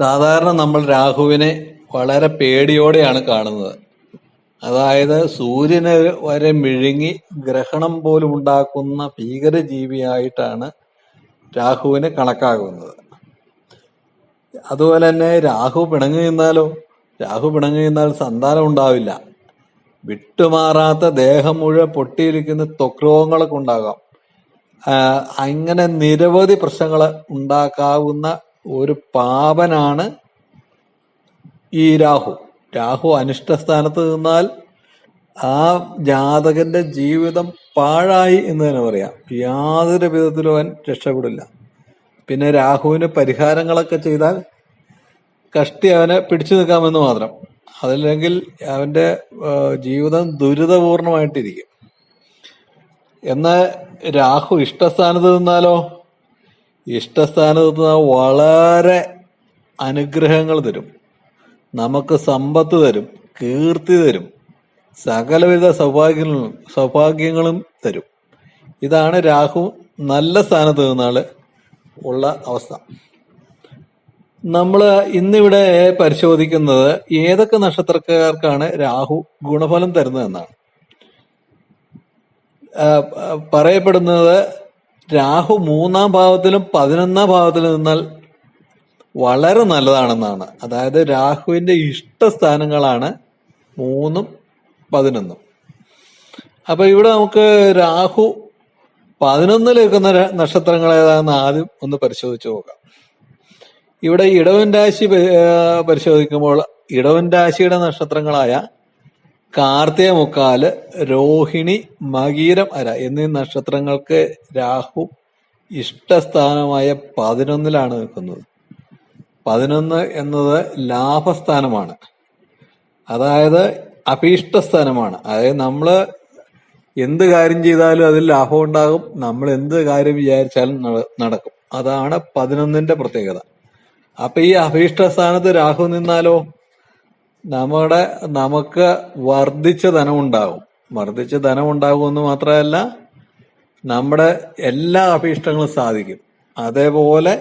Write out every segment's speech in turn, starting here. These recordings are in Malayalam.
സാധാരണ നമ്മൾ രാഹുവിനെ വളരെ പേടിയോടെയാണ് കാണുന്നത്. അതായത് സൂര്യന് വരെ മിഴുങ്ങി ഗ്രഹണം പോലും ഉണ്ടാക്കുന്ന ഭീകര ജീവിയായിട്ടാണ് രാഹുവിനെ കണക്കാക്കുന്നത്. അതുപോലെ തന്നെ രാഹു പിണങ്ങി നിന്നാലോ? രാഹു പിണങ്ങി നിന്നാൽ സന്താനം ഉണ്ടാവില്ല. വിട്ടുമാറാത്ത ദേഹം മുഴുവൻ പൊട്ടിയിരിക്കുന്ന തൊക്രോഗങ്ങളൊക്കെ രോഗങ്ങളൊക്കെ ഉണ്ടാകാം. അങ്ങനെ നിരവധി പ്രശ്നങ്ങൾ ഉണ്ടാക്കാവുന്ന ഒരു പാപനാണ് ഈ രാഹു. രാഹു അനിഷ്ട സ്ഥാനത്ത് നിന്നാൽ ആ ജാതകന്റെ ജീവിതം പാഴായി എന്ന് തന്നെ പറയാം. യാതൊരു വിധത്തിലും അവൻ രക്ഷപ്പെടില്ല. പിന്നെ രാഹുവിന് പരിഹാരങ്ങളൊക്കെ ചെയ്താൽ കഷ്ടി അവനെ പിടിച്ചു നിൽക്കാമെന്ന് മാത്രം. അതല്ലെങ്കിൽ അവന്റെ ജീവിതം ദുരിതപൂർണമായിട്ടിരിക്കും. എന്നാൽ രാഹു ഇഷ്ടസ്ഥാനത്ത് നിന്നാലോ? ഇഷ്ടസ്ഥാനത്ത് വളരെ അനുഗ്രഹങ്ങൾ തരും. നമുക്ക് സമ്പത്ത് തരും കീർത്തി തരും സകലവിധ സൗഭാഗ്യങ്ങളും സൗഭാഗ്യങ്ങളും തരും. ഇതാണ് രാഹു നല്ല സ്ഥാനത്ത് നിന്നാൽ ഉള്ള അവസ്ഥ. നമ്മൾ ഇന്നിവിടെ പരിശോധിക്കുന്നത് ഏതൊക്കെ നക്ഷത്രക്കാർക്കാണ് രാഹു ഗുണഫലം തരുന്നതെന്നാണ് പറയപ്പെടുന്നത് രാഹു മൂന്നാം ഭാവത്തിലും പതിനൊന്നാം ഭാവത്തിലും നിന്നാൽ വളരെ നല്ലതാണെന്നാണ്. അതായത് രാഹുവിന്റെ ഇഷ്ടസ്ഥാനങ്ങളാണ് മൂന്നും പതിനൊന്നും. അപ്പൊ ഇവിടെ നമുക്ക് രാഹു പതിനൊന്നിൽ നിൽക്കുന്ന നക്ഷത്രങ്ങൾ ഏതാണെന്ന് ആദ്യം ഒന്ന് പരിശോധിച്ച് നോക്കാം. ഇവിടെ ഇടവൻ രാശി പരിശോധിക്കുമ്പോൾ ഇടവൻ രാശിയുടെ നക്ഷത്രങ്ങളായ കാർത്തിക മുക്കാൽ രോഹിണി മകീരം അര എന്നീ നക്ഷത്രങ്ങൾക്ക് രാഹു ഇഷ്ടസ്ഥാനമായ പതിനൊന്നിലാണ് നിൽക്കുന്നത്. പതിനൊന്ന് എന്നത് ലാഭസ്ഥാനമാണ്. അതായത് അഭീഷ്ടസ്ഥാനമാണ്. അതായത് നമ്മൾ എന്ത് കാര്യം ചെയ്താലും അതിൽ ലാഭം ഉണ്ടാകും. നമ്മൾ എന്ത് കാര്യം വിചാരിച്ചാലും നടക്കും. അതാണ് പതിനൊന്നിന്റെ പ്രത്യേകത. അപ്പൊ ഈ അഭീഷ്ട സ്ഥാനത്ത് രാഹു നിന്നാലോ നമ്മുടെ നമുക്ക് വർദ്ധിച്ച ധനം ഉണ്ടാകും വർദ്ധിച്ച ധനം ഉണ്ടാകുമെന്ന് മാത്രമല്ല നമ്മുടെ എല്ലാ അഭീഷ്ടങ്ങളും സാധിക്കും. അതേപോലെ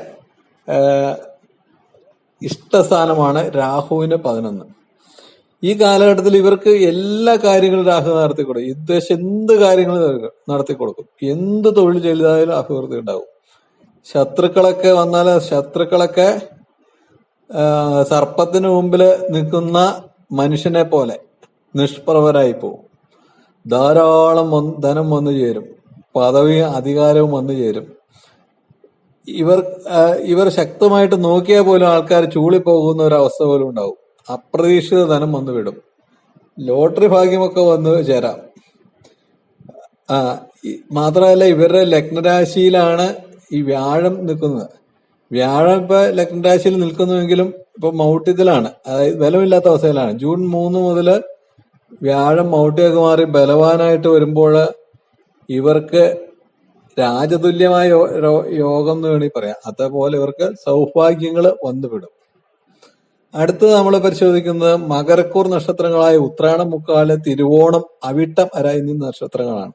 ഇഷ്ടസ്ഥാനമാണ് രാഹുവിന് പതിനൊന്ന്. ഈ കാലഘട്ടത്തിൽ ഇവർക്ക് എല്ലാ കാര്യങ്ങളും രാഹു നടത്തി കൊടുക്കും. ഉദ്ദേശം എന്ത് കാര്യങ്ങൾ നടത്തി കൊടുക്കും? എന്ത് തൊഴിൽ ചെയ്താലും അഭിവൃദ്ധി ഉണ്ടാവും ശത്രുക്കളൊക്കെ വന്നാൽ ശത്രുക്കളൊക്കെ സർപ്പത്തിന് മുമ്പിൽ നിൽക്കുന്ന മനുഷ്യനെ പോലെ നിഷ്പ്രഭരായി പോവും. ധാരാളം വന്ന് ധനം വന്നു ചേരും. പദവിയും അധികാരവും വന്നു ചേരും. ഇവർ ഇവർ ശക്തമായിട്ട് നോക്കിയാൽ പോലും ആൾക്കാർ ചൂളിപ്പോകുന്ന ഒരു അവസ്ഥ പോലും ഉണ്ടാവും. അപ്രതീക്ഷിത ധനം വന്നു വിടും. ലോട്ടറി ഭാഗ്യമൊക്കെ വന്നു ചേരാം. ആ മാത്രമല്ല ഇവരുടെ ലഗ്നരാശിയിലാണ് ഈ വ്യാഴം നിൽക്കുന്നത്. വ്യാഴം ഇപ്പൊ ലഗ്നരാശിയിൽ നിൽക്കുന്നുവെങ്കിലും ഇപ്പൊ മൗട്ടിത്തിലാണ് അതായത് ബലമില്ലാത്ത അവസ്ഥയിലാണ്. ജൂൺ മൂന്ന് മുതൽ വ്യാഴം മൗട്ടിയൊക്കെ മാറി ബലവാനായിട്ട് വരുമ്പോൾ ഇവർക്ക് രാജതുല്യമായ യോഗം എന്ന് വേണമെങ്കിൽ പറയാം. അതേപോലെ ഇവർക്ക് സൗഭാഗ്യങ്ങൾ വന്നുവിടും. അടുത്തത് നമ്മൾ പരിശോധിക്കുന്നത് മകരക്കൂർ നക്ഷത്രങ്ങളായ ഉത്രാടം മുക്കാൽ തിരുവോണം അവിട്ടം അര എന്നീ നക്ഷത്രങ്ങളാണ്.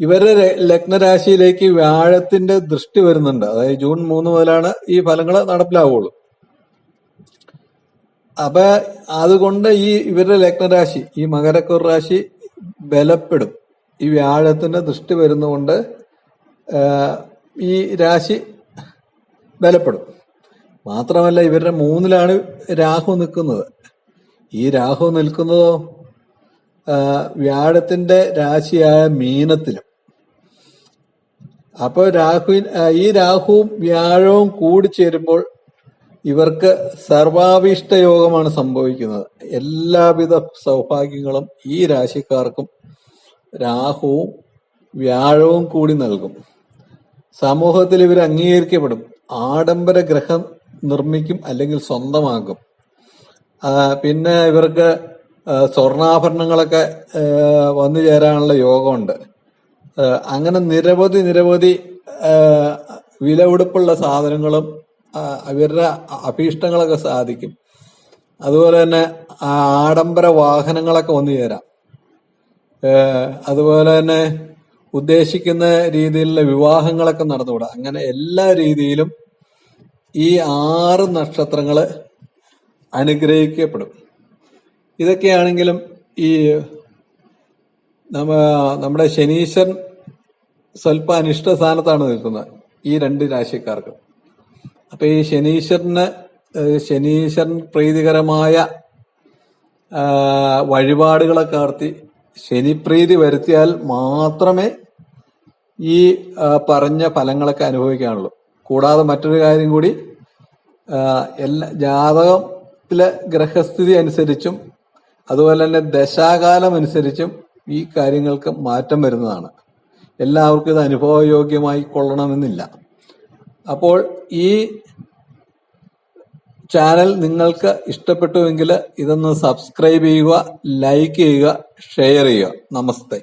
ഇവരുടെ ലഗ്നരാശിയിലേക്ക് വ്യാഴത്തിന്റെ ദൃഷ്ടി വരുന്നുണ്ട്. അതായത് ജൂൺ മൂന്ന് മുതലാണ് ഈ ഫലങ്ങൾ നടപ്പിലാവുള്ളൂ. അപ്പൊ അതുകൊണ്ട് ഈ ഇവരുടെ ലഗ്നരാശി ഈ മകരക്കൂർ രാശി ബലപ്പെടും. ഈ വ്യാഴത്തിന്റെ ദൃഷ്ടി വരുന്നതുകൊണ്ട് ഈ രാശി ബലപ്പെടും. മാത്രമല്ല ഇവരുടെ മൂന്നിലാണ് രാഹു നിൽക്കുന്നത്. ഈ രാഹു നിൽക്കുന്നതോ വ്യാഴത്തിന്റെ രാശിയായ മീനത്തിലും അപ്പൊ രാഹുവിൻ ഈ രാഹുവും വ്യാഴവും കൂടി ചേരുമ്പോൾ ഇവർക്ക് സർവാഭീഷ്ട യോഗമാണ് സംഭവിക്കുന്നത്. എല്ലാവിധ സൗഭാഗ്യങ്ങളും ഈ രാശിക്കാർക്കും രാഹുവും വ്യാഴവും കൂടി നൽകും. സമൂഹത്തിൽ ഇവർ അംഗീകരിക്കപ്പെടും. ആഡംബര ഗ്രഹം നിർമ്മിക്കും അല്ലെങ്കിൽ സ്വന്തമാക്കും. പിന്നെ ഇവർക്ക് സ്വർണാഭരണങ്ങളൊക്കെ വന്നു ചേരാനുള്ള യോഗമുണ്ട്. അങ്ങനെ നിരവധി നിരവധി വില ഉടുപ്പുള്ള സാധനങ്ങളും അവരുടെ അഭീഷ്ടങ്ങളൊക്കെ സാധിക്കും. അതുപോലെ തന്നെ ആഡംബര വാഹനങ്ങളൊക്കെ വന്നു ചേരാം. അതുപോലെ തന്നെ ഉദ്ദേശിക്കുന്ന രീതിയിലുള്ള വിവാഹങ്ങളൊക്കെ നടന്നുകൂടാ. അങ്ങനെ എല്ലാ രീതിയിലും ഈ ആറ് നക്ഷത്രങ്ങൾ അനുഗ്രഹിക്കപ്പെടും. ഇതൊക്കെയാണെങ്കിലും ഈ നമ്മ നമ്മുടെ ശനീശ്വരൻ സ്വല്പ അനിഷ്ട സ്ഥാനത്താണ് നിൽക്കുന്നത് ഈ രണ്ട് രാശിക്കാർക്ക്. അപ്പൊ ഈ ശനീശ്വരന് ശനീശ്വരൻ പ്രീതികരമായ വഴിപാടുകളെ നടത്തി ശനിപ്രീതി വരുത്തിയാൽ മാത്രമേ ഈ പറഞ്ഞ ഫലങ്ങളൊക്കെ അനുഭവിക്കാനുള്ളൂ. കൂടാതെ മറ്റൊരു കാര്യം കൂടി എല്ലാ ജാതകത്തിലെ ഗ്രഹസ്ഥിതി അനുസരിച്ചും അതുപോലെ തന്നെ ദശാകാലം അനുസരിച്ചും ഈ കാര്യങ്ങൾക്ക് മാറ്റം വരുന്നതാണ്. എല്ലാവർക്കും ഇത് അനുഭവയോഗ്യമായി കൊള്ളണമെന്നില്ല. അപ്പോൾ ഈ ചാനൽ നിങ്ങൾക്ക് ഇഷ്ടപ്പെട്ടുവെങ്കിൽ ഇതൊന്ന് സബ്സ്ക്രൈബ് ചെയ്യുക ലൈക്ക് ചെയ്യുക ഷെയർ ചെയ്യുക. നമസ്തേ.